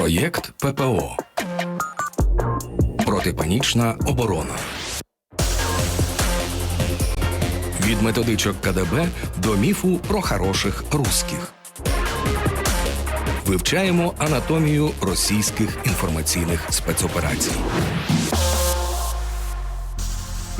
Проєкт ППО. Протипанічна оборона. Від методичок КДБ до міфу про хороших русських. Вивчаємо анатомію російських інформаційних спецоперацій.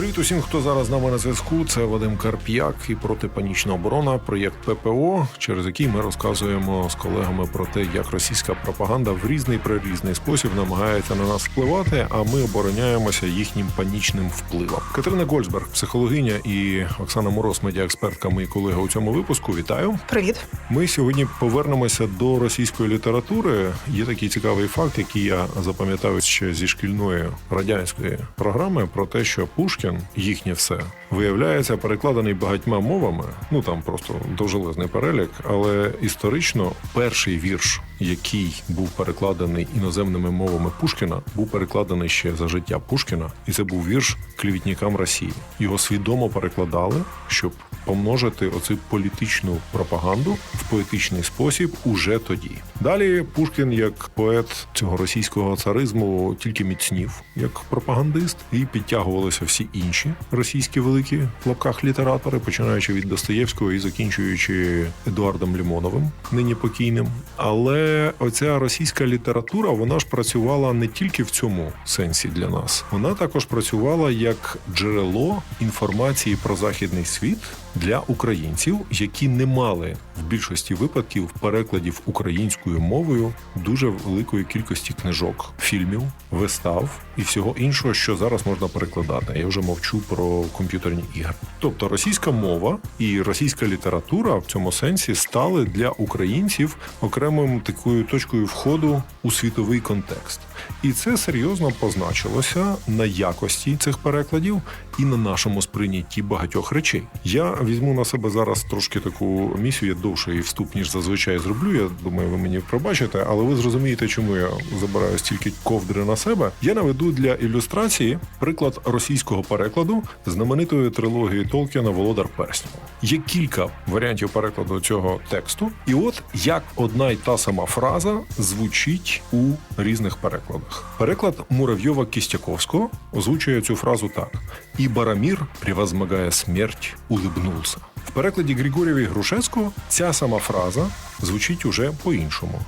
Привіт усім, хто зараз з нами на зв'язку. Це Вадим Карп'як і протипанічна оборона, проєкт ППО, через який ми розказуємо з колегами про те, як російська пропаганда в різний прирізний спосіб намагається на нас впливати, а ми обороняємося їхнім панічним впливом. Катерина Гольцберг, психологиня і Оксана Мороз, медіаекспертка, мої колеги у цьому випуску. Вітаю. Привіт. Ми сьогодні повернемося до російської літератури. Є такий цікавий факт, який я запам'ятав ще зі шкільної радянської програми, про те, що Пушкін, їхнє все, виявляється перекладений багатьма мовами. Ну там просто довжелезний перелік, але історично перший вірш, який був перекладений іноземними мовами Пушкіна, був перекладений ще за життя Пушкіна, і це був вірш клівітникам Росії. Його свідомо перекладали, щоб помножити оцю політичну пропаганду в поетичний спосіб уже тоді. Далі Пушкін, як поет цього російського царизму, тільки міцнів як пропагандист, і підтягувалися всі інші російські великі в лапках літератори, починаючи від Достоєвського і закінчуючи Едуардом Лімоновим, нині покійним. Але оця російська література вона ж працювала не тільки в цьому сенсі для нас, вона також працювала як джерело інформації про західний світ для українців, які не мали в більшості випадків перекладів українською мовою дуже великої кількості книжок, фільмів, вистав і всього іншого, що зараз можна перекладати. Я вже мовчу про комп'ютерні ігри. Тобто російська мова і російська література в цьому сенсі стали для українців окремою такою точкою входу у світовий контекст. І це серйозно позначилося на якості цих перекладів і на нашому сприйнятті багатьох речей. Я візьму на себе зараз трошки таку місію. Я довше і вступ, ніж зазвичай зроблю. Я думаю, ви мені пробачите, але ви зрозумієте, чому я забираю стільки ковдри на себе. Я наведу для ілюстрації приклад російського перекладу знаменитої трилогії Толкіна Володар Перснів. Є кілька варіантів перекладу цього тексту, і от як одна й та сама фраза звучить у різних перекладах Переклад Муравйова Кістяковського озвучує цю фразу так: і Барамір, превозмогая смерть, улыбнулся. В перекладі Григорєва і Грушевського ця сама фраза звучить уже по-іншому.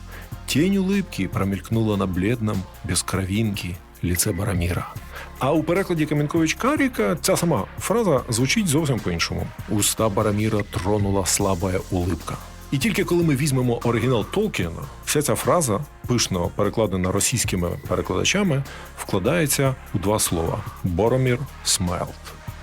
Тень улыбки промелькнула на бледном, без кровинки, лице Бараміра. А у перекладі Кам'янкович Каріка ця сама фраза звучить зовсім по-іншому. Уста Бараміра тронула слабая улыбка. І тільки коли ми візьмемо оригінал Толкіна, вся ця фраза, пишно перекладена російськими перекладачами, вкладається у два слова: Боромір Смайлд.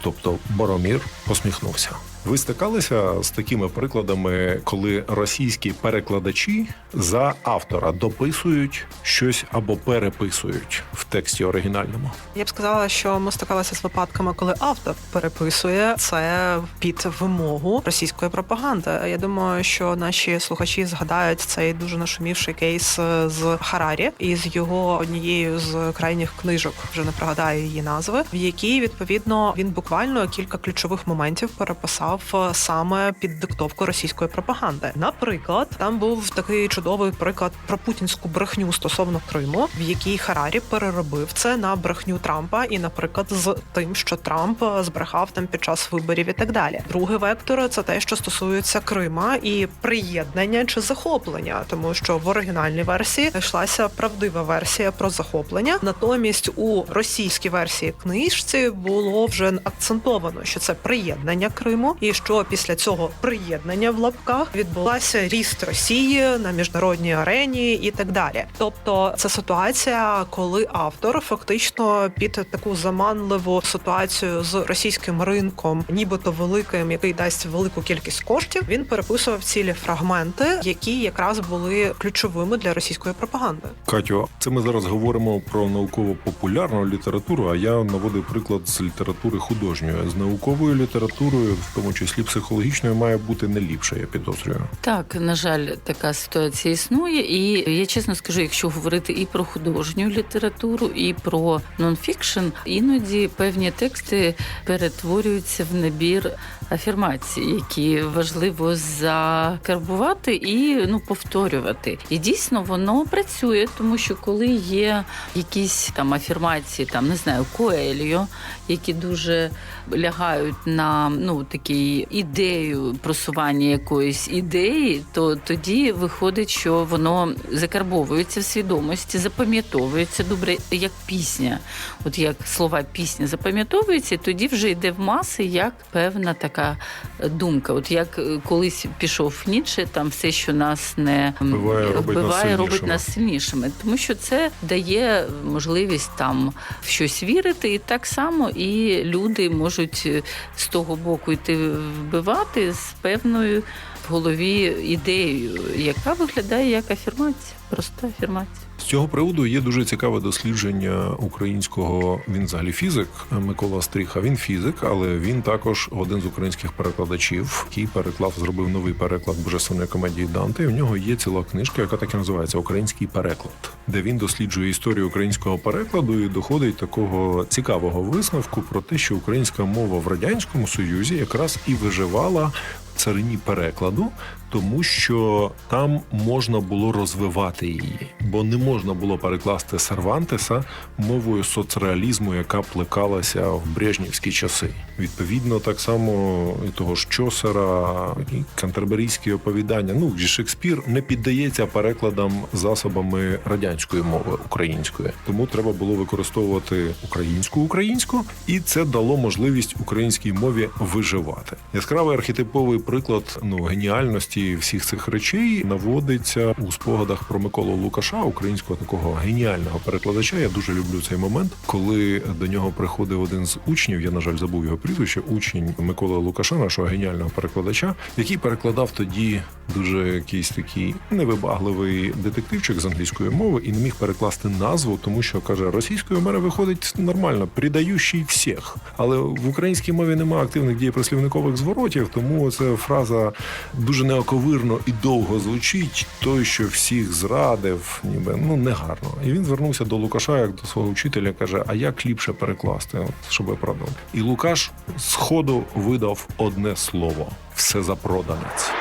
Тобто Боромір посміхнувся. Ви стикалися з такими прикладами, коли російські перекладачі за автора дописують щось або переписують в тексті оригінальному? Я б сказала, що ми стикалися з випадками, коли автор переписує це під вимогу російської пропаганди. Я думаю, що наші слухачі згадають цей дуже нашумівший кейс з Харарі і з його однією з крайніх книжок, вже не пригадаю її назви, в якій відповідно він буквально кілька ключових моментів переписав саме під диктовку російської пропаганди. Наприклад, там був такий чудовий приклад про путінську брехню стосовно Криму, в якій Харарі переробив це на брехню Трампа, і, наприклад, з тим, що Трамп збрехав там під час виборів і так далі. Другий вектор це те, що стосується Крима і приєднання чи захоплення, тому що в оригінальній версії йшлася правдива версія про захоплення. Натомість у російській версії книжці було вже акцентовано, що це приєднання Криму, і що після цього приєднання в лапках відбулася ріст Росії на міжнародній арені і так далі. Тобто це ситуація, коли автор фактично під таку заманливу ситуацію з російським ринком, нібито великим, який дасть велику кількість коштів, він переписував цілі фрагменти, які якраз були ключовими для російської пропаганди. Катю, це ми зараз говоримо про науково-популярну літературу. А я наводив приклад з літератури художньої з науковою літературою, в тому тому числі психологічною, має бути не ліпше, я підозрюю. Так, на жаль, така ситуація існує, і я чесно скажу, якщо говорити і про художню літературу, і про нонфікшн, іноді певні тексти перетворюються в набір афірмацій, які важливо закарбувати і ну повторювати. І дійсно воно працює, тому що коли є якісь там афірмації, там не знаю, коельо, які дуже лягають на ну такі ідею просування якоїсь ідеї, то тоді виходить, що воно закарбовується в свідомості, запам'ятовується добре, як пісня. От як слова пісні запам'ятовуються, і тоді вже йде в маси як певна така думка. От як е, колись пішов Ніцше, там все, що нас не Вбиває, робить нас вбиває, робить сильнішими. нас сильнішими, тому що це дає можливість там в щось вірити, і так само і люди можуть е, з того боку йти вбивати з певною голові ідеєю, яка виглядає як афірмація, проста афірмація. З цього приводу є дуже цікаве дослідження українського. Він взагалі фізик Микола Стріха. Він фізик, але він також один з українських перекладачів, який переклав, зробив новий переклад божественної комедії Данте. І в нього є ціла книжка, яка так і називається Український переклад, де він досліджує історію українського перекладу і доходить такого цікавого висновку про те, що українська мова в радянському союзі якраз і виживала царині перекладу, тому що там можна було розвивати її, бо не можна було перекласти Сервантеса мовою соцреалізму, яка плекалася в брежнівські часи. Відповідно, так само і того ж Чосера, і кантерберійські оповідання. Ну Шекспір не піддається перекладам засобами радянської мови української, тому треба було використовувати українську українську, і це дало можливість українській мові виживати. Яскравий архетиповий приклад ну геніальності всіх цих речей наводиться у спогадах про Миколу Лукаша, українського такого геніального перекладача. Я дуже люблю цей момент, коли до нього приходив один з учнів. Я на жаль забув його прізвище. Учень Миколи Лукаша, нашого геніального перекладача, який перекладав тоді дуже якийсь такий невибагливий детективчик з англійської мови і не міг перекласти назву, тому що каже, російською мене виходить нормально, придаючий всіх. Але в українській мові немає активних дієприслівникових зворотів, тому ця фраза дуже неоковирно і довго звучить. Той, що всіх зрадив, ніби ну негарно. І він звернувся до Лукаша як до свого вчителя, каже: А як ліпше перекласти, щоб я продав? І Лукаш сходу видав одне слово: все запроданець.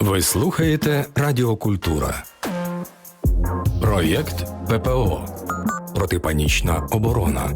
Ви слухаєте Радіокультура. Проєкт ППО. Протипанічна оборона.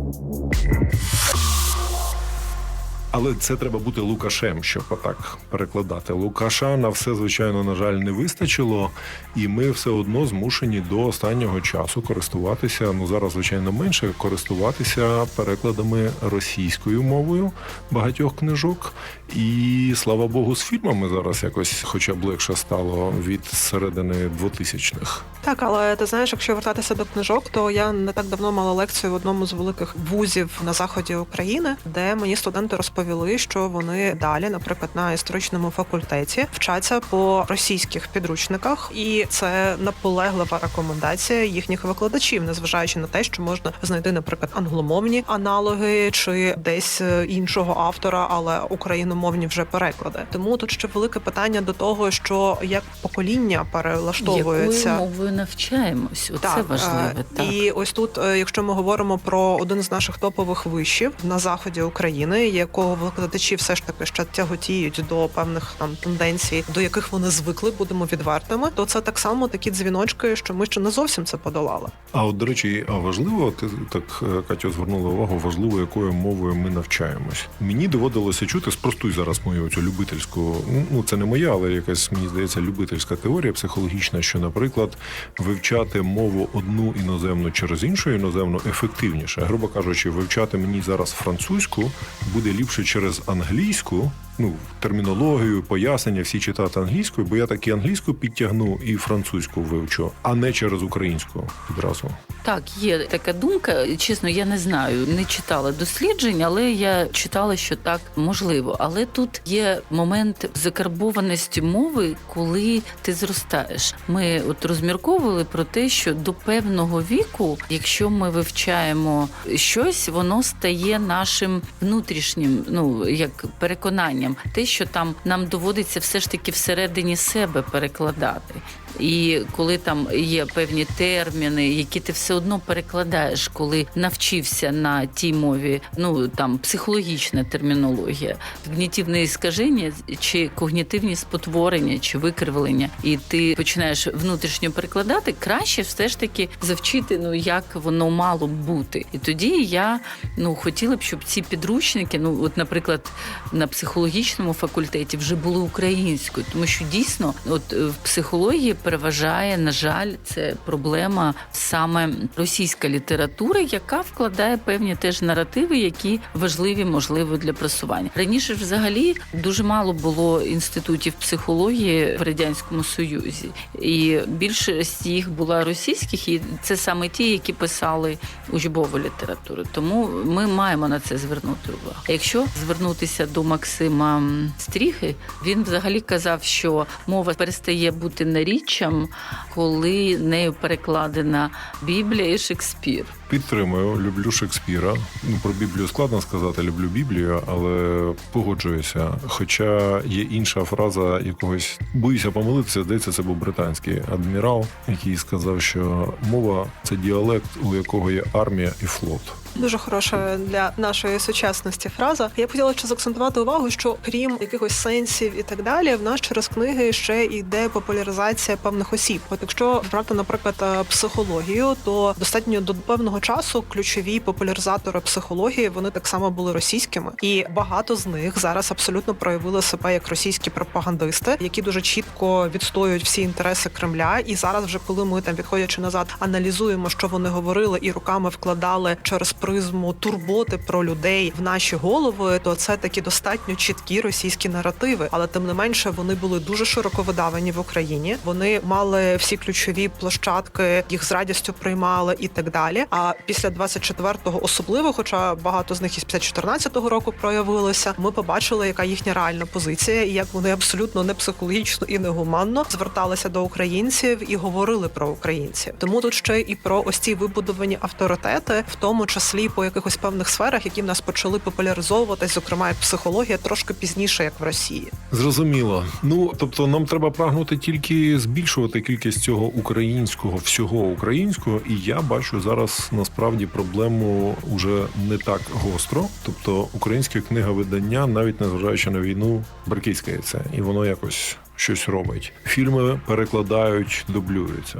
Але це треба бути Лукашем, щоб отак перекладати. Лукаша на все, звичайно, на жаль, не вистачило, і ми все одно змушені до останнього часу користуватися. Ну зараз, звичайно, менше користуватися перекладами російською мовою багатьох книжок. І слава Богу, з фільмами зараз якось, хоча б легше стало від середини 2000-х. Так, але ти знаєш, якщо вертатися до книжок, то я не так давно мала лекцію в одному з великих вузів на заході України, де мені студенти розповіли, що вони далі, наприклад, на історичному факультеті, вчаться по російських підручниках, і це наполеглива рекомендація їхніх викладачів, незважаючи на те, що можна знайти, наприклад, англомовні аналоги чи десь е, іншого автора, але україномовні вже переклади. Тому тут ще велике питання до того, що як покоління перелаштовується. Якою мовою навчаємось? Оце важливо. е, Так. І ось тут, е, якщо ми говоримо про один з наших топових вишів на заході України, якого викладачі все ж таки ще тяготіють до певних там тенденцій, до яких вони звикли, будемо відвертими, то це так само такі дзвіночки, що ми ще не зовсім це подолали. А от, до речі, а важливо, ти так е, Катя звернула увагу, важливо, якою мовою ми навчаємось. Мені доводилося чути, спростуй зараз мою цю любительську. Ну це не моя, але якась мені здається любительська теорія психологічна, що, наприклад, вивчати мову одну іноземну через іншу іноземну ефективніше. Грубо кажучи, вивчати мені зараз французьку буде ліпше через англійську. ну, термінологію, пояснення, всі читати англійською, бо я так і англійську підтягну, і французьку вивчу, а не через українську відразу. Так, є така думка. Чесно, я не знаю, не читала досліджень, але я читала, що так можливо. Але тут є момент закарбованості мови, коли ти зростаєш. Ми от розмірковували про те, що до певного віку, якщо ми вивчаємо щось, воно стає нашим внутрішнім, ну як переконанням, те, що там нам доводиться все ж таки всередині себе перекладати. І коли там є певні терміни, які ти все одно перекладаєш, коли навчився на тій мові, ну там психологічна термінологія, когнітивне іскаження чи когнітивні спотворення чи викривлення, і ти починаєш внутрішньо перекладати, краще все ж таки завчити, ну як воно мало бути. І тоді я ну хотіла б, щоб ці підручники, ну от, наприклад, на психологічному факультеті вже були українською, тому що дійсно, от в психології переважає, на жаль, це проблема саме російська література, яка вкладає певні теж наративи, які важливі, можливо, для просування. Раніше взагалі дуже мало було інститутів психології в радянському союзі, і більшість їх була російських, і це саме ті, які писали учбову літературу. Тому ми маємо на це звернути увагу. Якщо звернутися до Максима Стріхи, він взагалі казав, що мова перестає бути наріччям, коли нею перекладена Біблія і Шекспір. Підтримую, люблю Шекспіра. Ну про Біблію складно сказати, люблю Біблію, але погоджуюся. Хоча є інша фраза якогось боюся помилитися. Здається, це був британський адмірал, який сказав, що мова це діалект, у якого є армія і флот. Дуже хороша для нашої сучасності фраза. Я б хотіла ще заакцентувати увагу, що крім якихось сенсів і так далі, в нас через книги ще йде популяризація певних осіб. От якщо брати, наприклад, е, психологію, то достатньо до певного часу ключові популяризатори психології вони так само були російськими, і багато з них зараз абсолютно проявили себе як російські пропагандисти, які дуже чітко відстоюють всі інтереси Кремля. І зараз, вже коли ми там відходячи назад, аналізуємо, що вони говорили, і руками вкладали через призму турботи про людей в наші голови, то це такі достатньо чіткі російські наративи. Але тим не менше вони були дуже широко видавані в Україні. Вони мали всі ключові площадки, їх з радістю приймали і так далі. А після 24-го особливо, хоча багато з них із 14-го року проявилося, ми побачили, яка їхня реальна позиція, і як вони абсолютно не психологічно і не гуманно зверталися до українців і говорили про українців. Тому тут ще і про ось ці вибудовані авторитети, в тому числі по якихось певних сферах, які в нас почали популяризовуватись, зокрема як психологія, трошки пізніше, як в Росії. Зрозуміло. Ну тобто, нам треба прагнути тільки збільшувати кількість цього українського, всього українського, і я бачу зараз насправді проблему уже не так гостро. Тобто, українське книговидання, навіть незважаючи на війну, бракійськається, і воно якось. Щось робить. Фільми перекладають, дублюються.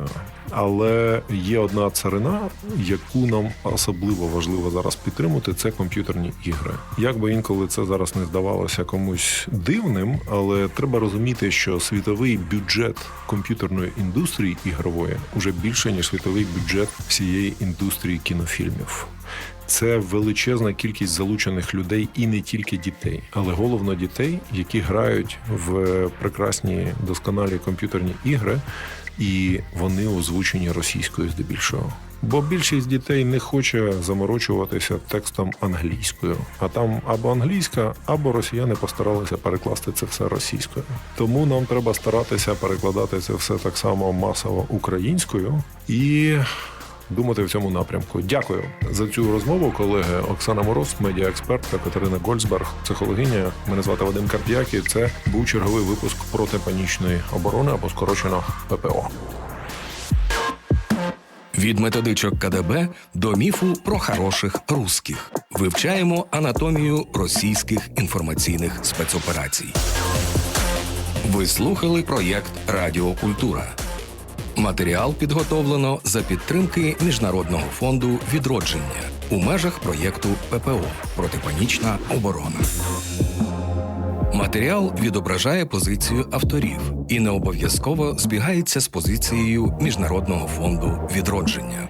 Але є одна царина, яку нам особливо важливо зараз підтримати, це комп'ютерні ігри. Як би інколи це зараз не здавалося комусь дивним, але треба розуміти, що світовий бюджет комп'ютерної індустрії ігрової уже більше ніж світовий бюджет всієї індустрії кінофільмів. Це величезна кількість залучених людей і не тільки дітей, але головно дітей, які грають в прекрасні досконалі комп'ютерні ігри, і вони озвучені російською здебільшого. Бо більшість дітей не хоче заморочуватися текстом англійською, а там або англійська, або росіяни постаралися перекласти це все російською. Тому нам треба старатися перекладати це все так само масово українською і думати в цьому напрямку. Дякую за цю розмову, колеги. Оксана Мороз, медіаекспертка Катерина Гольцберг, психологиня. Мене звати Вадим Карп'які. Це був черговий випуск протипанічної оборони або скорочено ППО. Від методичок КДБ до міфу про хороших русських. Вивчаємо анатомію російських інформаційних спецоперацій. Ви слухали проєкт Радіокультура. Матеріал підготовлено за підтримки Міжнародного фонду відродження у межах проєкту ППО Протипанічна оборона. Матеріал відображає позицію авторів і не обов'язково збігається з позицією Міжнародного фонду відродження.